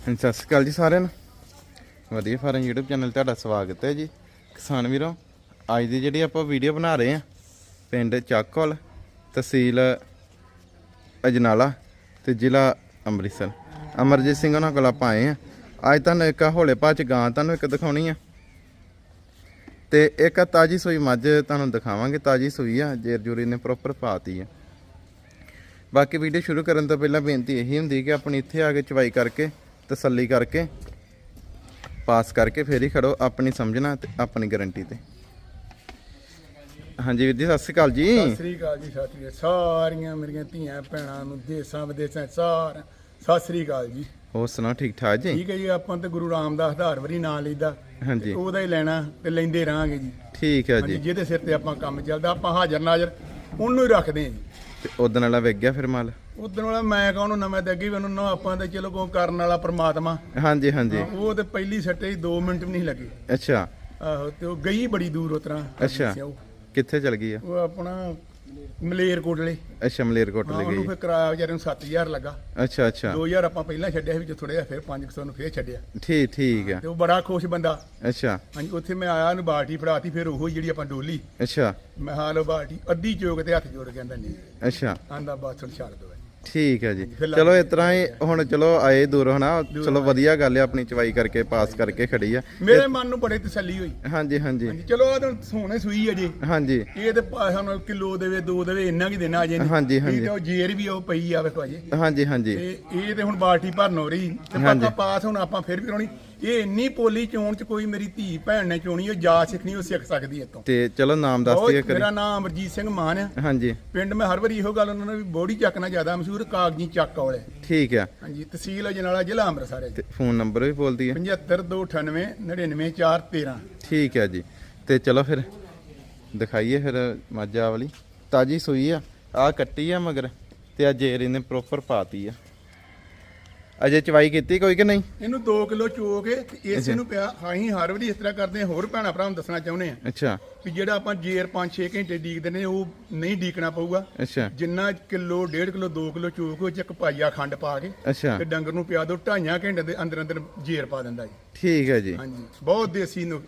ਹਾਂਜੀ, ਸਤਿ ਸ਼੍ਰੀ ਅਕਾਲ ਜੀ ਸਾਰਿਆਂ ਨੂੰ। ਵਧੀਆ ਫਾਰਮ YouTube ਚੈਨਲ ਤੁਹਾਡਾ ਸਵਾਗਤ ਹੈ ਜੀ। ਕਿਸਾਨ ਵੀਰੋ ਅੱਜ ਦੀ ਜਿਹੜੀ ਆਪਾਂ ਵੀਡੀਓ ਬਣਾ ਰਹੇ ਆ ਪਿੰਡ ਚੱਕੋਲ ਤਹਿਸੀਲ ਅਜਨਾਲਾ ਤੇ ਜ਼ਿਲ੍ਹਾ ਅੰਮ੍ਰਿਤਸਰ। ਅਮਰਜੀਤ ਸਿੰਘ ਉਹਨਾਂ ਕੋਲ ਆਪਾਂ ਆਏ ਆ ਅੱਜ ਤੁਹਾਨੂੰ ਇੱਕ ਹੌਲੇ ਪਾ ਚ ਗਾਂ ਤੁਹਾਨੂੰ ਇੱਕ ਦਿਖਾਉਣੀ ਆ। ਤੇ ਇੱਕ ਤਾਜੀ ਸੂਈ ਮੱਝ ਤੁਹਾਨੂੰ ਦਿਖਾਵਾਂਗੇ ਤਾਜੀ ਸੂਈ ਆ ਜੇਰ ਜੂਰੀ ਨੇ ਪ੍ਰੋਪਰ ਪਾਤੀ ਆ। ਬਾਕੀ ਵੀਡੀਓ ਸ਼ੁਰੂ ਕਰਨ ਤੋਂ ਪਹਿਲਾਂ ਬੇਨਤੀ ਇਹੀ ਹੁੰਦੀ ਕਿ ਆਪਣੀ ਇੱਥੇ ਆ ਕੇ ਚਵਾਈ ਕਰਕੇ ਤਸੱਲੀ ਕਰਕੇ ਪਾਸ ਕਰਕੇ ਫੇਰ ਹੀ ਖੜੋ ਆਪਣੀ ਸਮਝਣਾ ਤੇ ਆਪਣੀ ਗਾਰੰਟੀ ਤੇ। ਹਾਂਜੀ ਵੀਰ ਜੀ ਸਤਿ ਸ਼੍ਰੀ ਅਕਾਲ ਜੀ। ਸਤਿ ਸ੍ਰੀ ਅਕਾਲ ਜੀ ਸਾਥੀਓ ਸਾਰੀਆਂ ਮੇਰੀਆਂ ਧੀਆਂ ਭੈਣਾਂ ਨੂੰ ਦੇਸਾਂ ਵਿਦੇਸਾਂ 'ਚ ਸਾਰਿਆਂ ਸਤਿ ਸ੍ਰੀ ਅਕਾਲ ਜੀ। ਹੋਰ ਸੁਣਾਓ ਠੀਕ ਠਾਕ ਜੀ? ਠੀਕ ਹੈ ਜੀ ਆਪਾਂ ਤੇ ਗੁਰੂ ਰਾਮਦਾਸ ਦਾ ਹਰ ਵਾਰੀ ਨਾਂ ਲਈਦਾ। ਹਾਂਜੀ। ਉਹਦਾ ਹੀ ਲੈਣਾ ਤੇ ਲੈਂਦੇ ਰਹਾਂਗੇ ਜੀ। ਠੀਕ ਹੈ ਜੀ। ਜਿਹਦੇ ਸਿਰ ਤੇ ਆਪਾਂ ਕੰਮ ਚੱਲਦਾ ਆਪਾਂ ਹਾਜ਼ਰ ਨਾਜ਼ਰ ਉਹਨੂੰ ਹੀ ਰੱਖਦੇ ਹਾਂ ਜੀ। ਤੇ ਉਦਣ ਵਾਲਾ ਵੇਖ ਗਿਆ ਫਿਰ ਮਾਲ। ਉਦੋਂ ਵਾਲਾ ਮੈਂ ਕਹਾਂ ਉਹਨੂੰ ਨਵੇਂ ਤੇ ਅੱਗੇ ਵੀ ਉਹਨੂੰ ਨਾ ਆਪਾਂ ਤੇ ਚਲੋ ਕੋ ਕਰਨ ਵਾਲਾ ਪ੍ਰਮਾਤਮਾ। ਹਾਂਜੀ ਹਾਂਜੀ। ਉਹ ਤੇ ਪਹਿਲੀ ਸੱਟੇ 2 ਮਿੰਟ ਵੀ ਨਹੀਂ ਲੱਗੇ। ਅੱਛਾ। ਆਹੋ ਤੇ ਉਹ ਗਈ ਬੜੀ ਦੂਰ ਉਤਰਾ ਅੱਛਾ। ਕਿੱਥੇ ਚਲ ਗਈ ਆ? ਉਹ ਆਪਣਾ ਮਲੇਰ ਕੋਟਲੇ ਅੱਛਾ ਮਲੇਰਕੋਟ ਹਾਂ, ਲੈ ਉਹਨੂੰ ਗਈ। ਫਿਰ ਕਿਰਾਇਆ ਵਿਚਾਰੇ ਨੂੰ 7000 ਲੱਗਾ। ਅੱਛਾ ਅੱਛਾ। 2000 ਆਪਾਂ ਪਹਿਲਾਂ ਛੱਡਿਆ ਸੀ ਵਿੱਚ ਥੋੜਾ ਜਿਹਾ ਫਿਰ 500 ਨੂੰ ਫਿਰ ਛੱਡਿਆ। ਠੀਕ ਠੀਕ ਆ। ਤੇ ਉਹ ਬੜਾ ਖੁਸ਼ ਬੰਦਾ। ਅੱਛਾ। ਹਾਂਜੀ ਉੱਥੇ ਮੈਂ ਆਇਆ ਨੂੰ ਬਾਲਟੀ ਫੜਾਤੀ ਫਿਰ ਉਹ ਜਿਹੜੀ ਆਪਾਂ ਡੋਲੀ। ਅੱਛਾ। ਮੈਂ ਹਾਲ ਬਾਲਟੀ। ਅੱਧੀ ਚੋਕ ਤੇ ਹੱਥ ਜੋੜ ਕਹਿੰਦਾ ਨਹੀਂ। ਅੱਛਾ। ਆਂਦਾ ਹੁਣ ਛੱਡ ਦੋ। ਠੀਕ ਹੈ ਜੀ। ਚਲੋ ਇਸ ਤਰ੍ਹਾਂ ਹੀ ਹੁਣ ਚਲੋ ਆਏ ਦੂਰ ਹਨਾ? ਚਲੋ ਵਧੀਆ ਗੱਲ ਹੈ ਆਪਣੀ ਚਵਾਈ ਕਰਕੇ ਪਾਸ ਕਰਕੇ ਖੜੀ ਆ। ਮੇਰੇ ਮਨ ਨੂੰ ਬੜੀ ਤਸੱਲੀ ਹੋਈ। ਹਾਂਜੀ ਹਾਂਜੀ। ਚਲੋ ਆ ਤਾਂ ਸੋਹਣੇ ਸੂਈ ਅਜੇ ਹਾਂਜੀ। ਇਹ ਤੇ ਸਾਨੂੰ ਕਿਲੋ ਦੇਵੇ ਦੋ ਦੇਵੇ ਇੰਨਾ ਕੀ ਦੇਣਾ ਅਜੇ ਹਾਂਜੀ, ਇਹ ਹਾਂਜੀ। ਤੇ ਜੇਰ ਵੀ ਉਹ ਪਈ ਆ ਵੇਖੋ ਅਜੇ ਹਾਂਜੀ ਹਾਂਜੀ। ਤੇ ਇਹ ਤੇ ਹੁਣ ਬਾਲਟੀ ਭਰਨ ਹੋ ਰਹੀ। ਤੇ ਪਾਸ ਹੁਣ ਆਪਾਂ ਫਿਰ ਵੀ ਕਰਾਉਣੀ ਇਹ ਇੰਨੀ ਪੋਲੀ ਚੋਣ ਚ ਕੋਈ ਮੇਰੀ ਧੀ ਭੈਣ ਨੇ ਚੋਣੀ ਉਹ ਜਾ ਸਿੱਖਣੀ ਉਹ ਸਿੱਖ ਸਕਦੀ ਇਤੋਂ ਤੇ ਚਲੋ ਨਾਮ ਦੱਸ ਦਿਓ ਕਰੀ ਮੇਰਾ ਨਾਮ ਅਮਰਜੀਤ ਸਿੰਘ ਮਾਨ ਆ। ਹਾਂਜੀ। ਪਿੰਡ ਮੈਂ ਹਰ ਵਾਰੀ ਇਹੋ ਗੱਲ ਉਹਨਾਂ ਨੇ ਵੀ ਬੋੜੀ ਚੱਕ ਨਾਲ ਜ਼ਿਆਦਾ ਮਸ਼ਹੂਰ ਕਾਗਜੀ ਚੱਕ ਵਾਲੇ ਠੀਕ ਆ। ਹਾਂਜੀ ਤਹਿਸੀਲ ਅਜਨਾਲਾ ਜ਼ਿਲ੍ਹਾ ਅੰਮ੍ਰਿਤਸਰ ਹੈ ਫੋਨ ਨੰਬਰ ਵੀ ਬੋਲ ਦਈਏ 75298 99413 ਠੀਕ ਹੈ ਜੀ। ਤੇ ਚਲੋ ਫਿਰ ਦਿਖਾਈਏ ਫਿਰ ਮਾਝਾ ਵਾਲੀ। ਤਾਜੀ ਸੂਈ ਆ ਆ ਕੱਟੀ ਆ ਮਗਰ ਤੇ ਆ ਜੇਰ ਇਹਨੇ ਪ੍ਰੋਪਰ ਪਾਤੀ ਆ। ਅਜੇ ਚਵਾਈ ਕੀਤੀ ਕੋਈ ਕਿ ਨਹੀਂ? ਇਹਨੂੰ 2 ਕਿਲੋ ਚੋ ਕੇ ਤੇ ਇਸੇ ਨੂੰ ਪਿਆ ਅਸੀਂ ਹਰ ਵਾਰੀ ਇਸ ਤਰ੍ਹਾਂ ਕਰਦੇ ਹਾਂ। ਹੋਰ ਭੈਣਾ ਭਰਾ ਨੂੰ ਦੱਸਣਾ ਚਾਹੁੰਦੇ ਆ ਅੱਛਾ। ਵੀ ਜਿਹੜਾ ਆਪਾਂ ਜੇਰ 5-6 ਘੰਟੇ ਡੀਕਦੇ ਨੇ ਉਹ ਨਹੀਂ ਡੀਕਣਾ ਪਊਗਾ। ਅੱਛਾ। ਜਿੰਨਾ ਕਿਲੋ 1.5 ਕਿਲੋ 2 ਕਿਲੋ ਚੋ ਕੇ ਉਹ ਚ ਇੱਕ ਪਾਈਆ ਖੰਡ ਪਾ ਕੇ ਅੱਛਾ। ਤੇ ਡੰਗਰ ਨੂੰ ਪਿਆ ਦੋ ਢਾਈਆਂ ਘੰਟੇ ਦੇ ਅੰਦਰ ਅੰਦਰ ਜੇਰ ਪਾ ਦਿੰਦਾ ਜੀ। ਠੀਕ ਹੈ ਜੀ। ਹਾਂਜੀ। ਬਹੁਤ ਦੇਸੀ ਨੂੰ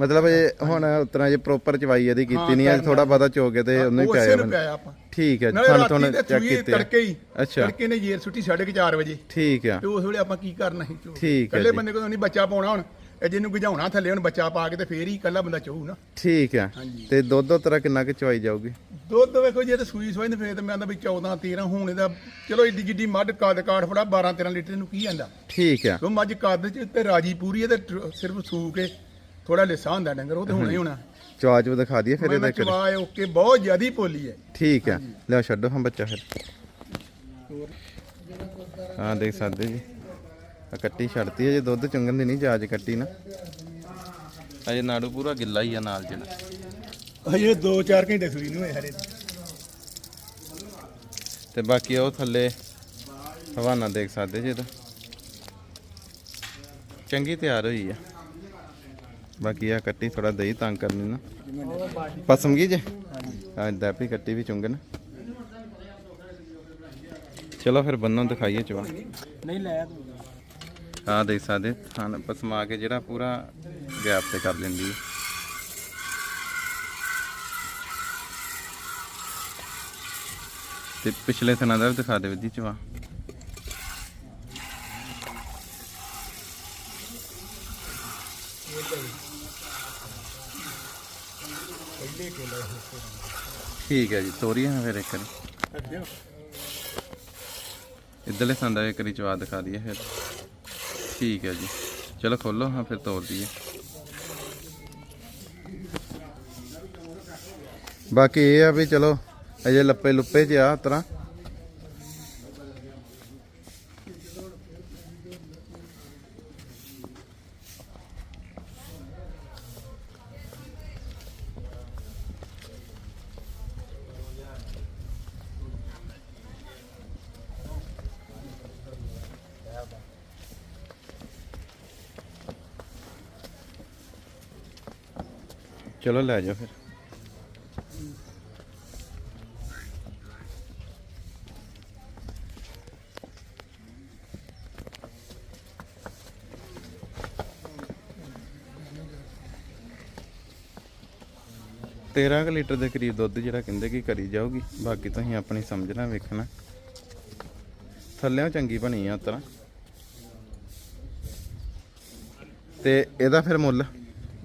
ਮਤਲਬ ਇਹ ਹੁਣ ਉਤਰਾ ਜੇ ਪ੍ਰੋਪਰ ਚਵਾਈ ਇਹਦੀ ਕੀਤੀ ਹਾਂ, ਨਹੀਂ ਅੱਜ। ਥੋੜਾ ਬਹੁਤਾ ਚੋ ਕੇ ਤੇ ਉਹਨੂੰ ਹੀ ਪਿਆਇਆ ਨੂੰ ਬੰਦਾ ਪਿਆਇਆ ਆਪਾਂ। ਠੀਕ ਹੈ ਨਾਲੇ ਤੁਹਾਨੂੰ ਤੇ ਚੈੱਕ ਕੀਤੇ। ਤੜਕੇ ਹੀ ਅੱਛਾ। ਤੜਕੇ ਨੇ ਜੇਰ ਸੁੱਟੀ 4:30 ਵਜੇ। ਠੀਕ ਆ। ਤੇ ਉਸ ਵੇਲੇ ਆਪਾਂ ਕੀ ਕਰਨਾ ਸੀ ਚੋ ਠੀਕ ਹੈ। ਬੰਦੇ ਕੋਲ ਨਹੀਂ ਬੱਚਾ ਪਾਉਣਾ ਹੁਣ। ਇਹ ਜਿਹਨੂੰ ਗਜਾਉਣਾ ਥੱਲੇ ਹੁਣ ਬੱਚਾ ਪਾ ਕੇ ਤੇ ਫੇਰ ਹੀ ਇਕੱਲਾ ਬੰਦਾ ਚੋਊ ਨਾ। ਠੀਕ ਆ। ਹਾਂਜੀ। ਤੇ ਦੁੱਧ ਉਤਰਾ ਕਿੰਨਾ ਕਿ ਚਵਾਈ ਜਾਊਗੀ? ਦੁੱਧ ਵੇਖੋ ਜੇ ਤੇ ਸੂਈ ਸਵਾਈ ਨੇ ਫੇਰ ਤੇ ਮੈਂ ਆਂਦਾ ਵੀ 14 13 ਹੁਣ ਇਹਦਾ ਚਲੋ ਏਡੀ ਜਿੱਡੀ ਮੱਝ ਕੱਦ ਕਾਠ ਫੜਾ 12 13 ਲੀਟਰ ਨੂੰ ਕੀ ਆਂਦਾ। ਠੀਕ ਆ। ਉਹ ਮੱਝ ਕੱਦ ਚ ਤੇ ਰਾਜੀ ਪੂਰੀ ਹੈ ਤੇ ਸਿਰਫ ਸੂ ਕੇ ਥੋੜਾ ਲਿਸਾ ਹੁੰਦਾ ਡੰਗਰ ਉਹ ਤੇ ਹੋਣਾ ਹੀ ਹੋਣਾ। ਚਵਾ ਚਵ ਦਿਖਾ ਦਈਏ ਫਿਰ ਮੈਂ ਇਹਦਾ ਕਰੀ ਚਵਾਏ ਓਕੇ ਬਹੁਤ ਜ਼ਿਆਦੀ ਪੋਲੀ ਹੈ। ਠੀਕ ਆ ਲਿਆ ਛੱਡੋ ਹਾਂ ਬੱਚਾ ਫਿਰ। ਹਾਂ ਦੇਖ ਸਕਦੇ ਜੀ। ਆ ਕੱਟੀ ਛੱਡਤੀ ਹੈ ਜੇ ਦੁੱਧ ਚੁੰਗਣ ਦੀ ਨਹੀਂ ਜਾਜ ਕੱਟੀ ਨਾ। ਅਜੇ ਨਾੜੂ ਪੂਰਾ ਗਿੱਲਾ ਹੀ ਆ ਨਾਲ ਜਿਹੜਾ। ਹਜੇ 2-4 ਘੰਟੇ ਸੂਈ ਨੂੰ ਹੋਏ ਹਰੇ। ਤੇ ਬਾਕੀ ਉਹ ਥੱਲੇ ਹਵਾਨਾ ਦੇਖ ਸਕਦੇ ਜੀ ਇਹਦਾ ਚੰਗੀ ਤਿਆਰ ਹੋਈ ਆ। ਬਾਕੀ ਆ ਕੱਟੀ ਥੋੜਾ ਦਹੀਂ ਤੰਗ ਕਰਨੀ ਨਾ। ਪਸਮ ਗਈ ਜੇ? ਹਾਂ ਦਾਪੀ ਕੱਟੀ ਵੀ ਚੁੰਗਣ। ਚਲੋ ਫਿਰ ਬੰਨੋ ਦਿਖਾਈਏ ਚਵਾ ਨਹੀਂ ਲੈ ਆ ਦੇਖ ਸਕਦੇ ਥਣ ਪਸਮਾ ਕੇ ਜਿਹੜਾ ਪੂਰਾ ਗੈਪ ਤੇ ਕਰ ਲੈਂਦੀ ਹੈ। ਤੇ ਪਿਛਲੇ ਥਣਾ ਦਾ ਵੀ ਦਿਖਾ ਦੇ ਵਿਧੀ ਚਵਾ ਠੀਕ ਹੈ ਜੀ ਤੋਰੀ ਹਾਂ ਫਿਰ ਇੱਕ ਵਾਰੀ। ਇੱਧਰਲੇ ਸੰਦਾ ਇੱਕ ਵਾਰੀ ਚਵਾ ਦਿਖਾ ਦਈਏ ਫਿਰ। ਠੀਕ ਹੈ ਜੀ। ਚਲੋ ਖੋਲੋ ਹਾਂ ਫਿਰ ਤੋੜ ਦਈਏ। ਬਾਕੀ ਇਹ ਆ ਵੀ ਚਲੋ ਅਜੇ ਲੱਪੇ ਲੁੱਪੇ ਚ ਆ ਤਰ੍ਹਾਂ। ਚਲੋ ਲੈ ਜਾਓ ਫਿਰ। ਤੇਰਾਂ ਕੁ ਲੀਟਰ ਦੇ ਕਰੀਬ ਦੁੱਧ ਜਿਹੜਾ ਕਹਿੰਦੇ ਕਿ ਕਰੀ ਜਾਊਗੀ, ਬਾਕੀ ਤੁਸੀਂ ਆਪਣੀ ਸਮਝਣਾ ਵੇਖਣਾ। ਥੱਲਿਓਂ ਚੰਗੀ ਬਣੀ ਆ ਤਰ੍ਹਾਂ ਤੇ ਇਹਦਾ ਫਿਰ ਮੁੱਲ?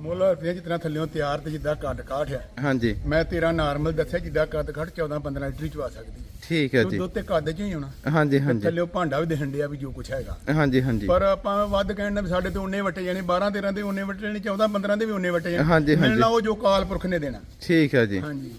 ਮੁੱਲ ਰੁਪਏ ਜਿਤਨਾ ਥੱਲਿਓਂ ਤਿਆਰ ਤੇ ਜਿੱਦਾਂ ਕੱਦ ਕਾਠ ਆ ਹਾਂਜੀ। ਮੈਂ ਤੇਰਾ ਨਾਰਮਲ ਦੱਸਿਆ ਜਿੱਦਾਂ ਕੱਦ ਕਾਠ 14 15 ਲੀਟਰ ਚ ਆ ਸਕਦੀ ਹੈ। ਠੀਕ ਹੈ ਜੀ। ਦੁੱਧ ਤੇ ਕੱਦ ਚ ਹੀ ਹੋਣਾ। ਹਾਂਜੀ ਹਾਂਜੀ। ਥੱਲਿਓਂ ਭਾਂਡਾ ਵੀ ਦਿਖਣ ਡਿਆ ਵੀ ਜੋ ਕੁਛ ਹੈਗਾ। ਹਾਂਜੀ ਹਾਂਜੀ। ਪਰ ਆਪਾਂ ਵੱਧ ਕਹਿਣ ਦਾ ਵੀ ਸਾਡੇ ਤੇ ਉਹਨੇ ਵਟੇ ਜਾਣੇ 12 13 ਦੇ ਉਹਨੇ ਵਟੇ ਜਾਣੇ 14 15 ਦੇ ਵੀ ਉਹਨੇ ਵਟੇ ਜਾਣੇ। ਹਾਂਜੀ, ਹਾਂਜੀ। ਮਿਲਣਾ ਉਹ ਜੋ ਕਾਲ ਪੁਰਖ ਨੇ ਦੇਣਾ। ਠੀਕ ਹੈ ਜੀ। ਹਾਂਜੀ।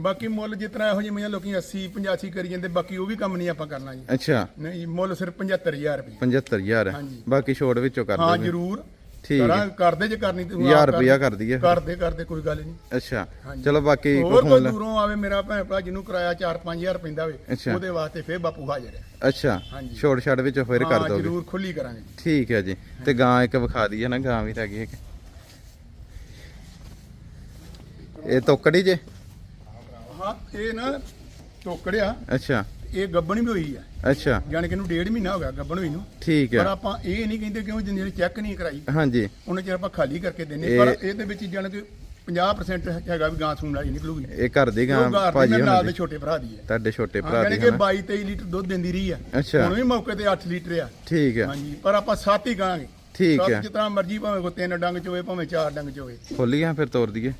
ਬਾਕੀ ਮੁੱਲ ਜਿਤਨਾ ਇਹੋ ਜਿਹੀਆਂ ਲੋਕੀ 80 85 ਕਰੀ ਜਾਂਦੇ ਬਾਕੀ ਉਹ ਵੀ ਕੰਮ ਨਹੀਂ ਆਪਾਂ ਕਰਨਾ ਜੀ। ਅੱਛਾ। ਨਹੀਂ ਮੁੱਲ ਸਿਰਫ 75000 ਰੁਪਏ 75000 ਹਾਂਜੀ। ਬਾਕੀ ਛੋੜ ਵਿੱਚੋਂ ਕਰ ਹਾਂ ਜਰੂਰ। ਠੀਕ ਕਰਾਂ ਕਰਦੇ ਜੇ ਕਰਨੀ ਤੇ 1000 ਰੁਪਿਆ ਕਰ ਦਈਏ। ਕਰਦੇ ਕਰਦੇ ਕੋਈ ਗੱਲ ਨਹੀਂ। ਅੱਛਾ। ਚਲੋ ਬਾਕੀ ਹੋਰ ਕੋਈ ਦੂਰੋਂ ਆਵੇ ਮੇਰਾ ਭੈਣ ਭਰਾ ਜਿਹਨੂੰ ਕਿਰਾਇਆ 4-5000 ਪੈਂਦਾ ਅੱਛਾ। ਉਹਦੇ ਵਾਸਤੇ ਫੇਰ ਬਾਪੂ ਹਾਜ਼ਰ ਹੈ। ਅੱਛਾ। ਛੋੜ ਛਾੜ ਵਿੱਚੋਂ ਫਿਰ ਕਰ ਹਾਂ ਦੋਗੇ। ਜਰੂਰ ਖੁੱਲੀ ਕਰਾਂਗੇ। ਠੀਕ ਹੈ ਜੀ ਤੇ ਗਾਂ ਇੱਕ ਵਿਖਾ ਦਈਏ ਨਾ ਗਾਂ ਵੀ ਰਹਿ ਗਈ ਇੱਕ। ਇਹ ਤੋਕੜੀ ਜੇ? ਹਾਂ ਇਹ ਨਾ ਟੋਕੜਿਆ ਅੱਛਾ। ਇਹ ਗੱਬਣ ਵੀ ਹੋਈ ਆ। ਅੱਛਾ। ਜਾਣੀ ਕਿ ਇਹਨੂੰ ਡੇਢ ਮਹੀਨਾ ਹੋ ਗਿਆ ਗੱਬਣ ਹੋਈ ਨੂੰ। ਠੀਕ ਪਰ ਹੈ ਆਪਾਂ ਇਹ ਨਹੀਂ ਕਹਿੰਦੇ ਕਿਉਂ ਜਿੰਨੇ ਚੈੱਕ ਨਹੀਂ ਕਰਾਈ। ਹਾਂਜੀ। ਉਹਨੇ ਚਿਰ ਆਪਾਂ ਖਾਲੀ ਕਰਕੇ ਦਿੰਨੇ। ਇਹ- ਪਰ ਇਹਦੇ ਵਿੱਚ ਜਾਣੀ ਕਿ 50% ਹੈਗਾ ਵੀ ਗਾਂ ਸੂਣ ਵਾਲੀ ਨਿਕਲੂਗੀ। ਇਹ ਘਰ ਦੀ ਗਾਂ ਭਾਜੀ ਨਾਲ ਦੇ ਦੀ ਛੋਟੇ ਭਰਾ ਦੀ ਹੈ ਤੁਹਾਡੇ ਛੋਟੇ ਹਾਂ, ਭਰਾ ਦੀ ਕਿ ਹਨਾ? 22 23 ਲੀਟਰ ਦੁੱਧ ਦਿੰਦੀ ਰਹੀ ਆ। ਅੱਛਾ। ਹੁਣ ਵੀ ਮੌਕੇ ਤੇ 8 ਲੀਟਰ ਆ। ਠੀਕ ਹੈ ਹਾਂਜੀ ਪਰ ਆਪਾਂ ਸੱਤ ਹੀ ਕਹਾਂਗੇ ਠੀਕ ਸੱਤ ਹੈ ਜਿਤਨਾ ਮਰਜ਼ੀ ਭਾਵੇਂ ਕੋ ਤਿੰਨ ਡੰਗ ਚ ਹੋਵੇ ਭਾਵੇਂ ਚਾਰ ਡੰਗ ਚ ਹੋਵੇ। ਖੋਲੀਆਂ ਫਿਰ ਤੋਰ ਦਈਏ।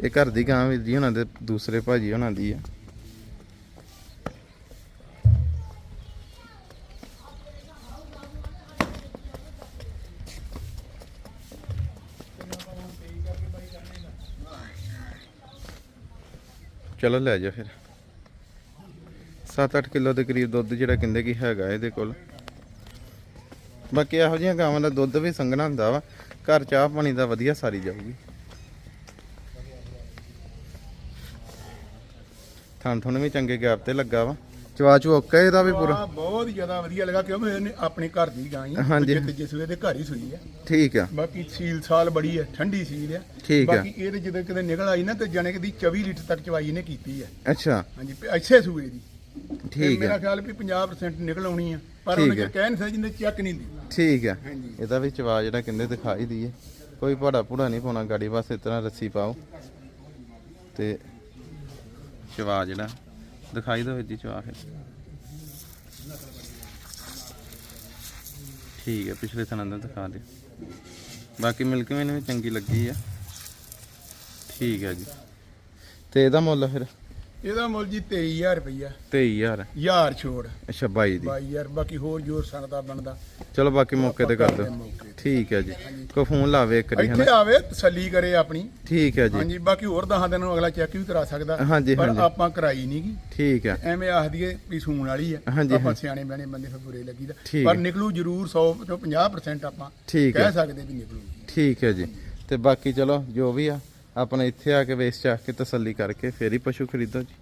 ਇਹ ਘਰ ਦੀ ਗਾਂ ਵੀ ਜੀ ਉਹਨਾਂ ਦੇ ਦੂਸਰੇ ਭਾਜੀ ਉਹਨਾਂ ਦੀ ਆ। ਚਲੋ ਲੈ ਜਾ ਫਿਰ। 7-8 ਕਿਲੋ ਦੇ ਕਰੀਬ ਦੁੱਧ ਜਿਹੜਾ ਕਹਿੰਦੇ ਕਿ ਹੈਗਾ ਇਹਦੇ ਕੋਲ। ਬਾਕੀ ਇਹੋ ਜਿਹੀਆਂ ਗਾਵਾਂ ਦਾ ਦੁੱਧ ਵੀ ਸੰਘਣਾ ਹੁੰਦਾ ਵਾ। ਘਰ ਚਾਹ ਪਾਣੀ ਦਾ ਵਧੀਆ ਸਾਰੀ ਜਾਊਗੀ। ਥਣ ਥਣ ਵੀ ਚੰਗੇ ਗੈਪ ਤੇ ਲੱਗਾ ਵਾ। ਚਵਾ ਚੁੱਕਾ ਇਹਦਾ ਵੀ ਪੂਰਾ। ਬਹੁਤ ਜ਼ਿਆਦਾ ਵਧੀਆ ਲੱਗਾ ਕਿਉਂਕਿ ਇਹਨੇ ਆਪਣੇ ਘਰ ਦੀ ਗਾਂ ਹੀ। ਦੂਜੇ ਤੀਜੇ ਸੂਏ ਦੇ ਘਰ ਹੀ ਸੂਈ ਆ। ਠੀਕ ਆ। ਬਾਕੀ ਸੀਲ ਸਾਲ ਬੜੀ ਹੈ ਠੰਡੀ ਸੀਲ ਆ। ਠੀਕ ਆ। ਬਾਕੀ ਇਹਦੇ ਜਦੋਂ ਕਿਤੇ ਨਿਕਲ ਆਈ ਨਾ ਤੇ ਜਾਣੇ ਕਿ ਦੀ 24 ਲੀਟਰ ਤੱਕ ਚਵਾਈ ਇਹਨੇ ਕੀਤੀ ਹੈ ਅੱਛਾ। ਹਾਂਜੀ ਅੱਛੇ ਸੂਏ ਦੀ। ਠੀਕ ਮੇਰਾ ਆ। ਖਿਆਲ ਵੀ 50% ਨਿਕਲ ਆਉਣੀ ਆ ਪਰ ਉਹਨੇ। ਕਹਿ ਨਹੀਂ ਸਕਦਾ ਚੈੱਕ ਨਹੀਂ ਦੀ ਠੀਕ ਆ। ਹਾਂਜੀ। ਇਹਦਾ ਵੀ ਚਵਾ ਜਿਹੜਾ ਕਹਿੰਦੇ ਦਿਖਾਈ ਦਈਏ ਕੋਈ ਪੜਾ ਪੁੜਾ ਨਹੀਂ ਪਾਉਣਾ ਗਾੜੀ ਬਸ ਇਸ ਤਰ੍ਹਾਂ ਰੱਸੀ ਪਾਓ। ਤੇ ਚਵਾ ਜਿਹੜਾ। ਦਿਖਾਈ ਦਿਓ ਜੀ ਚਵਾ ਫਿਰ ਠੀਕ ਹੈ, ਪਿਛਲੇ ਥਣਾਂ ਦਾ ਦਿਖਾ ਦਿਓ। ਬਾਕੀ ਮਿਲਕ ਮੈਨੂੰ ਵੀ ਚੰਗੀ ਲੱਗੀ ਆ। ਠੀਕ ਹੈ ਜੀ। ਤੇ ਇਹਦਾ ਮੁੱਲ ਫਿਰ? ਇਹਦਾ ਮੁੱਲ ਜੀ 23000 ਰੁਪਈਆ। 23000 ਯਾਰ ਛੋੜ। ਅੱਛਾ 22 ਦੀ। 22000 ਬਾਕੀ ਹੋਰ ਜੋਰ ਸੰਗਦਾ ਬਣਦਾ। ਚਲੋ ਬਾਕੀ ਮੌਕੇ ਤੇ ਕਰ ਦਿਓ। ਠੀਕ ਹੈ ਜੀ। ਕੋਈ ਫੋਨ ਲਾਵੇ ਇੱਕ ਵਾਰੀ ਇੱਥੇ ਆਵੇ ਤਸੱਲੀ ਕਰੇ ਆਪਣੀ। ਠੀਕ ਹੈ ਜੀ। ਹਾਂਜੀ ਬਾਕੀ ਹੋਰ 10 ਦਿਨ ਨੂੰ ਅਗਲਾ ਚੈੱਕ ਵੀ ਕਰਾ ਸਕਦਾ। ਪਰ। ਆਪਾਂ ਕਰਾਈ ਨਹੀਂਗੀ ਠੀਕ ਹੈ। ਐਵੇਂ ਆਖ ਦਈਏ ਵੀ ਸੂਣ ਵਾਲੀ ਆ। ਆਪਾਂ। ਸਿਆਣੇ ਬਿਆਣੇ ਬੰਦੇ ਫਿਰ ਬੁਰੇ ਲੱਗੀਦਾ। ਪਰ। ਨਿਕਲੂ ਜ਼ਰੂਰ 100 ਤੋਂ 50% ਆਪਾਂ ਕਹਿ ਸਕਦੇ ਵੀ ਨਿਕਲੂ। ਠੀਕ ਹੈ ਜੀ। ਤੇ ਬਾਕੀ ਚਲੋ ਜੋ ਵੀ ਆ ਆਪਣੇ ਇੱਥੇ ਆ ਕੇ ਵੇਚ ਚਾਹ ਕੇ ਤਸੱਲੀ ਕਰਕੇ ਫੇਰ ਹੀ ਪਸ਼ੂ ਖਰੀਦੋ ਜੀ।